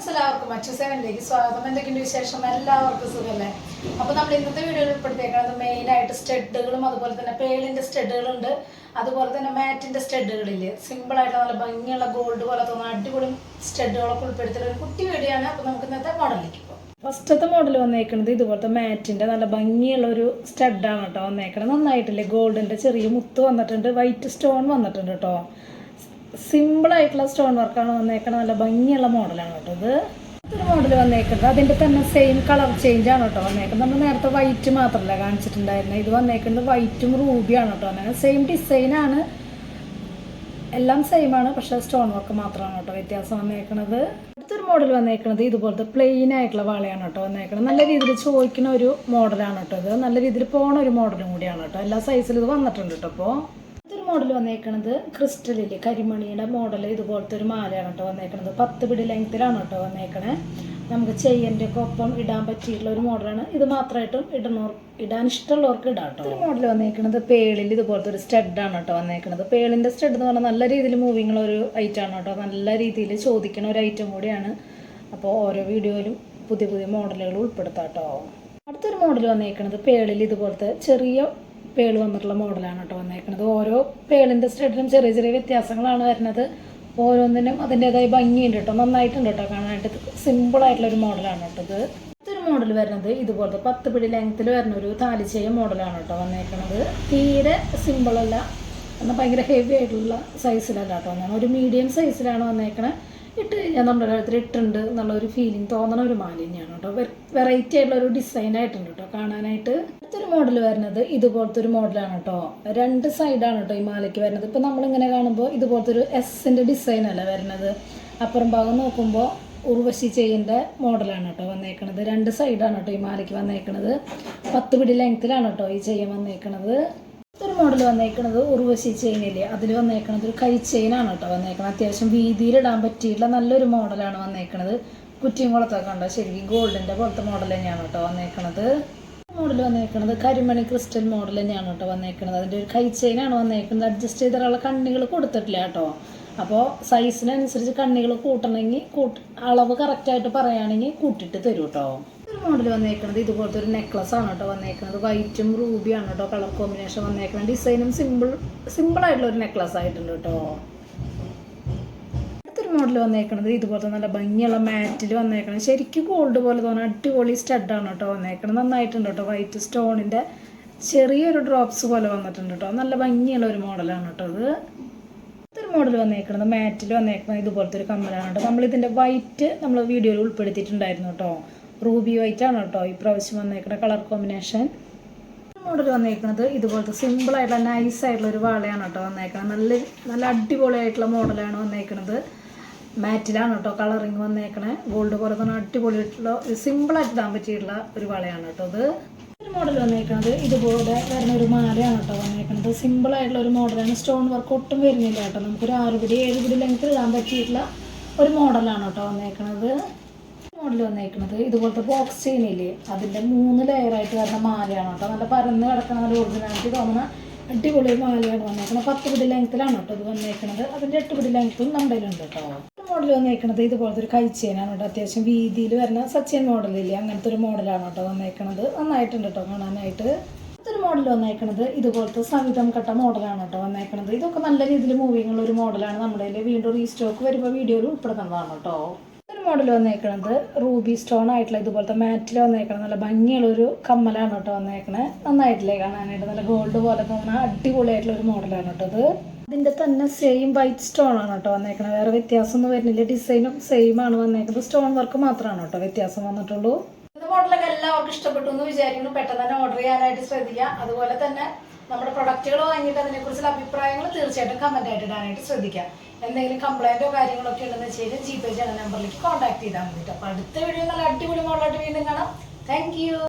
Friends എല്ലാവർക്കും അച്ഛ സെവനിലേക്ക് സ്വാഗതം. എന്തൊക്കെയുണ്ട് വിശേഷം? എല്ലാവർക്കും സുഖമല്ലേ അപ്പോൾ നമ്മൾ ഇന്നത്തെ വീഡിയോയിൽ ഉൾപ്പെടുത്തിയേക്കുന്നത് മെയിനായിട്ട് സ്റ്റഡുകളും അതുപോലെ തന്നെ പേളിന്റെ സ്റ്റഡുകളുണ്ട്. അതുപോലെ തന്നെ മാറ്റിന്റെ സ്റ്റഡുകളില്ലേ? സിമ്പിളായിട്ട് നല്ല ഭംഗിയുള്ള ഗോൾഡ് പോലെ തോന്നുന്ന അടിപൊളി സ്റ്റഡുകളൊക്കെ ഉൾപ്പെടുത്തിയ ഒരു കുട്ടി വീഡിയോ ആണ്. അപ്പോൾ നമുക്ക് ഇന്നത്തെ മോഡലിലേക്ക് ഫസ്റ്റത്തെ മോഡൽ വന്നേക്കുന്നത് ഇതുപോലത്തെ മാറ്റിന്റെ നല്ല ഭംഗിയുള്ള ഒരു സ്റ്റഡാണ് കേട്ടോ വന്നേക്കണത്. നന്നായിട്ടില്ലേ? ഗോൾഡിന്റെ ചെറിയ മുത്ത് വന്നിട്ടുണ്ട്. വൈറ്റ് സ്റ്റോൺ വന്നിട്ടുണ്ട് കേട്ടോ. സിമ്പിൾ ആയിട്ടുള്ള സ്റ്റോൺ വർക്കാണ് വന്നേക്കുന്നത് നല്ല ഭംഗിയുള്ള മോഡലാണ് കേട്ടോ ഇത്. ഒരു മോഡൽ വന്നേക്കുന്നത്. അതിന്റെ തന്നെ സെയിം കളർ ചേഞ്ച് ആണ് കേട്ടോ വന്നേക്കുന്നത്. നമ്മൾ നേരത്തെ വൈറ്റ് മാത്രമല്ല കാണിച്ചിട്ടുണ്ടായിരുന്നത് ഇത് വന്നേക്കുന്നത് വൈറ്റും റൂബിയാണ് കേട്ടോ അങ്ങനെ സെയിം ഡിസൈനാണ് എല്ലാം സെയിം ആണ് പക്ഷെ സ്റ്റോൺ വർക്ക് മാത്രമാണ് കേട്ടോ വ്യത്യാസം വന്നേക്കുന്നത് അടുത്തൊരു മോഡൽ വന്നേക്കുന്നത് ഇതുപോലത്തെ പ്ലെയിൻ ആയിട്ടുള്ള വാളയാണ് കേട്ടോ വന്നേക്കുന്നത് നല്ല രീതിയിൽ ചോദിക്കുന്ന ഒരു മോഡലാണ് കേട്ടോ ഇത്. നല്ല രീതിയിൽ പോണ ഒരു മോഡലും കൂടിയാണ് കേട്ടോ. എല്ലാ സൈസിലും ഇത് വന്നിട്ടുണ്ട് കേട്ടോ അപ്പോൾ മോഡൽ വന്നേക്കണത് ക്രിസ്റ്റലിൽ കരിമണിയുടെ മോഡൽ ഇതുപോലത്തെ ഒരു മാലയാണ് കേട്ടോ വന്നേക്കണത്. പത്ത് പിടി ലെങ്ത്തിലാണ് കേട്ടോ വന്നേക്കണേ. നമുക്ക് ചെയ്യന്റെ ഒക്കെ ഒപ്പം ഇടാൻ പറ്റിയിട്ടുള്ള ഒരു മോഡലാണ് ഇത് മാത്രമായിട്ടും ഇടണോർ ഇടാൻ ഇഷ്ടമുള്ളവർക്ക് ഇടാം കേട്ടോ. ഒരു മോഡൽ വന്നേക്കണത് പേളിൽ ഇതുപോലത്തെ ഒരു സ്റ്റെഡാണ് കേട്ടോ വന്നേക്കണത്. പേളിന്റെ സ്റ്റെഡ് എന്ന് പറഞ്ഞാൽ നല്ല രീതിയിൽ മൂവിങ് ഉള്ള ഒരു ഐറ്റം ആണ് കേട്ടോ. നല്ല രീതിയിൽ ചോദിക്കണ ഒരു ഐറ്റം കൂടിയാണ്. അപ്പോൾ ഓരോ വീഡിയോയിലും പുതിയ പുതിയ മോഡലുകൾ ഉൾപ്പെടുത്താം കേട്ടോ. അടുത്തൊരു മോഡൽ വന്നേക്കണത് പേളിൽ ഇതുപോലത്തെ ചെറിയ പേൾ വന്നിട്ടുള്ള മോഡലാണ് കേട്ടോ വന്നേക്കുന്നത് ഓരോ പേളിന്റെ സ്റ്റഡിനും ചെറിയ ചെറിയ വ്യത്യാസങ്ങളാണ് വരുന്നത്. ഓരോന്നിനും അതിന്റെതായ ഭംഗിയുണ്ട് കേട്ടോ. നന്നായിട്ടുണ്ട് കേട്ടോ കാണാനായിട്ട്. ഒരു മോഡലാണ് കേട്ടോ ഇത്. അടുത്തൊരു മോഡൽ വരുന്നത് ഇതുപോലത്തെ പത്ത് പിടി ലെങ്ത്തിൽ വരുന്ന ഒരു താലിച്ചെയ്യ മോഡലാണ് കേട്ടോ വന്നേക്കുന്നത് തീരെ സിമ്പിളല്ല എന്നാൽ ഭയങ്കര ഹെവി ആയിട്ടുള്ള സൈസിലല്ല കേട്ടോ ഒരു മീഡിയം സൈസിലാണ് വന്നേക്കണത്. ഇട്ട് കഴിഞ്ഞാൽ നമ്മുടെ കഴുത്തിൽ ഇട്ടുണ്ട് എന്നുള്ള ഒരു ഫീലിംഗ് തോന്നണ ഒരു മാല തന്നെയാണ് കേട്ടോ. വെറൈറ്റി ആയിട്ടുള്ള ഒരു ഡിസൈൻ ആയിട്ടുണ്ട് കേട്ടോ കാണാനായിട്ട്. അടുത്തൊരു മോഡൽ വരുന്നത് ഇതുപോലത്തെ ഒരു മോഡലാണ് കേട്ടോ. രണ്ട് സൈഡാണ് കേട്ടോ ഈ മാലയ്ക്ക് വരുന്നത്. ഇപ്പം നമ്മളിങ്ങനെ കാണുമ്പോൾ ഇതുപോലത്തെ ഒരു എസിന്റെ ഡിസൈൻ അല്ല വരുന്നത്? അപ്പുറം ഭാഗം നോക്കുമ്പോൾ ഉർവശി ചെയ്യേണ്ട മോഡലാണ് കേട്ടോ വന്നേക്കണത്. രണ്ട് സൈഡാണ് കേട്ടോ ഈ മാലയ്ക്ക് വന്നേക്കണത്. പത്ത് പിടി ലെങ്ത്തിലാണ് കേട്ടോ ഈ ചെയ്യാൻ വന്നേക്കണത്. ഒരു മോഡൽ വന്നേക്കണത് ഉർവശി ചെയിനില്ലേ അതിൽ വന്നേക്കണത് ഒരു കൈ ചെയിനാണ് കേട്ടോ വന്നേക്കുന്നത് അത്യാവശ്യം വീതിയിലിടാൻ പറ്റിയിട്ടുള്ള നല്ലൊരു മോഡലാണ് വന്നേക്കണത്. കുറ്റിയും കുളത്തൊക്കെ ഉണ്ടോ ശരിക്കും ഗോൾഡിന്റെ പോലത്തെ മോഡൽ തന്നെയാണ് കേട്ടോ വന്നേക്കണത്. മോഡൽ വന്നേക്കണത് കരിമണി ക്രിസ്റ്റൽ മോഡൽ തന്നെയാണ് കേട്ടോ വന്നേക്കണത്. അതിന്റെ ഒരു കൈ ചെയിനാണ് വന്നേക്കുന്നത് അഡ്ജസ്റ്റ് ചെയ്തിട്ടുള്ള കണ്ണികൾ കൊടുത്തിട്ടില്ല കേട്ടോ. അപ്പോൾ സൈസിനനുസരിച്ച് കണ്ണികൾ കൂട്ടണമെങ്കിൽ കൂട്ട് അളവ് കറക്റ്റായിട്ട് പറയുകയാണെങ്കിൽ കൂട്ടിട്ട് തരും കേട്ടോ. ഒരു മോഡൽ വന്നേക്കുന്നത് ഇതുപോലത്തെ ഒരു നെക്ലസ് ആണ് കേട്ടോ വന്നേക്കുന്നത് വൈറ്റും റൂബിയാണ് കേട്ടോ കളർ കോമ്പിനേഷൻ വന്നേക്കുന്നത് ഡിസൈനും സിമ്പിൾ സിമ്പിൾ ആയിട്ടുള്ള ഒരു നെക്ലസ് ആയിട്ടുണ്ട് കേട്ടോ അടുത്തൊരു മോഡൽ വന്നേക്കുന്നത് ഇതുപോലത്തെ നല്ല ഭംഗിയുള്ള മാറ്റിൽ വന്നേക്കണം ശരിക്കും ഗോൾഡ് പോലെ തോന്നുന്ന. അടിപൊളി സ്റ്റഡാണ് കേട്ടോ വന്നേക്കണം നന്നായിട്ടുണ്ട് കേട്ടോ വൈറ്റ് സ്റ്റോണിന്റെ ചെറിയൊരു ഡ്രോപ്സ് പോലെ വന്നിട്ടുണ്ട് കേട്ടോ നല്ല ഭംഗിയുള്ള ഒരു മോഡലാണ് കേട്ടോ ഇത്. ഒരു മോഡൽ വന്നേക്കുന്നത് മാറ്റിൽ വന്നേക്കുന്നത് ഇതുപോലത്തെ ഒരു കമ്മലാണ് കേട്ടോ നമ്മളിതിന്റെ വൈറ്റ് നമ്മൾ വീഡിയോയിൽ ഉൾപ്പെടുത്തിയിട്ടുണ്ടായിരുന്നു കേട്ടോ റൂബി വൈറ്റ് ആണ് കേട്ടോ. ഈ പ്രാവശ്യം വന്നേക്കുന്ന കളർ കോമ്പിനേഷൻ. മോഡൽ വന്നേക്കുന്നത് ഇതുപോലത്തെ സിമ്പിൾ ആയിട്ടുള്ള നൈസ് ആയിട്ടുള്ള ഒരു വളയാണ് കേട്ടോ വന്നേക്കുന്നത് നല്ല നല്ല അടിപൊളിയായിട്ടുള്ള മോഡലാണ് വന്നേക്കുന്നത് മാറ്റിലാണ് കേട്ടോ കളറിങ് വന്നേക്കണേ. ഗോൾഡ് പോലെ തന്നെ അടിപൊളിയായിട്ടുള്ള സിമ്പിളായിട്ട് ഇടാൻ പറ്റിയിട്ടുള്ള ഒരു വളയാണ് കേട്ടോ ഇത്. ഒരു മോഡൽ വന്നേക്കുന്നത് ഇതുപോലെ വരുന്ന ഒരു മാലയാണ് കേട്ടോ വന്നേക്കുന്നത് സിമ്പിൾ ആയിട്ടുള്ള ഒരു മോഡലാണ് സ്റ്റോൺ വർക്ക് ഒട്ടും വരുന്നില്ല കേട്ടോ. നമുക്കൊരു ആറുപിടി ഏഴുപിടി ഏഴ് പിടി ലെങ്ത്തിൽ ഇടാൻ പറ്റിയിട്ടുള്ള ഒരു മോഡലാണ് കേട്ടോ വന്നേക്കുന്നത് മോഡൽ വന്നേക്കുന്നത് ഇതുപോലത്തെ ബോക്സ് ചെയിനില്ലേ അതിന്റെ മൂന്ന് ലെയറായിട്ട് വരുന്ന മാലയാണ് കേട്ടോ. നല്ല പരന്ന് കിടക്കണ നല്ല ഒറിജിനാലിറ്റി തോന്നുന്ന അടിപൊളി മാലയാണ് വന്നേക്കുന്നത് പത്ത് പിടി ലെങ്ത്തിലാണ് കേട്ടോ ഇത് വന്നേക്കുന്നത് അതിന്റെ എട്ട് പിടി ലെങ്ത്തും നമ്മുടെ കയ്യിലുണ്ട് കേട്ടോ. മോഡൽ വന്നേക്കുന്നത് ഇതുപോലത്തെ ഒരു കൈച്ചേനാണ് കേട്ടോ. അത്യാവശ്യം വീതിയിൽ വരുന്ന സച്ചിൻ മോഡലില്ലേ അങ്ങനത്തെ ഒരു മോഡലാണ് കേട്ടോ വന്നേക്കുന്നത് നന്നായിട്ടുണ്ട് കേട്ടോ കാണാനായിട്ട്. അടുത്തൊരു മോഡൽ വന്നേക്കുന്നത് ഇതുപോലത്തെ സവിധം കട്ട മോഡലാണ് കേട്ടോ വന്നേക്കുന്നത് ഇതൊക്കെ നല്ല രീതിയിൽ മൂവിങ്ങുള്ള ഒരു മോഡലാണ് നമ്മുടെ വീണ്ടും റീസ്റ്റോക്ക് വരുമ്പോൾ വീഡിയോയിൽ ഉൾപ്പെടുത്തുന്നതാണ് കേട്ടോ. ഒരു മോഡൽ വന്നേക്കണത്. റൂബി സ്റ്റോൺ ആയിട്ടുള്ള ഇതുപോലത്തെ മാറ്റിൽ വന്നേക്കണം നല്ല ഭംഗിയുള്ള ഒരു കമ്മലാണ് കേട്ടോ വന്നേക്കണേ. നന്നായിട്ടില്ലേ കാണാനായിട്ട്. നല്ല ഗോൾഡ് പോലെ തോന്നുന്ന അടിപൊളിയായിട്ടുള്ള ഒരു മോഡലാണ് കേട്ടോ ഇത്. അതിന്റെ തന്നെ സെയിം വൈറ്റ് സ്റ്റോൺ ആണ് കേട്ടോ വന്നേക്കണത്. വേറെ വ്യത്യാസമൊന്നും വരുന്നില്ല. ഡിസൈനും സെയിം ആണ് വന്നേക്കുന്നത്. സ്റ്റോൺ വർക്ക് മാത്രമാണ് കേട്ടോ വ്യത്യാസം വന്നിട്ടുള്ളൂ. ഇത് മോഡലൊക്കെ എല്ലാവർക്കും ഇഷ്ടപ്പെട്ടു എന്ന് വിചാരിക്കുന്നു. പെട്ടെന്ന് തന്നെ ഓർഡർ ചെയ്യാനായിട്ട് ശ്രദ്ധിക്കുക അതുപോലെ തന്നെ നമ്മുടെ പ്രൊഡക്റ്റുകൾ വാങ്ങിയിട്ട് അതിനെക്കുറിച്ചുള്ള അഭിപ്രായങ്ങൾ തീർച്ചയായിട്ടും കമന്റ് ആയിട്ട് ഇടാനായിട്ട് ശ്രദ്ധിക്കുക എന്തെങ്കിലും കംപ്ലൈന്റോ കാര്യങ്ങളൊക്കെ ഉണ്ടെന്ന് വെച്ച് കഴിഞ്ഞാൽ ജി പേ ചെയ്യുന്ന നമ്പറിലേക്ക് കോൺടാക്ട് ചെയ്താൽ മതി അപ്പോൾ അടുത്ത വീഡിയോ നല്ല അടിപൊളി മോഡലായിട്ട് വീണ്ടും കാണാം. താങ്ക്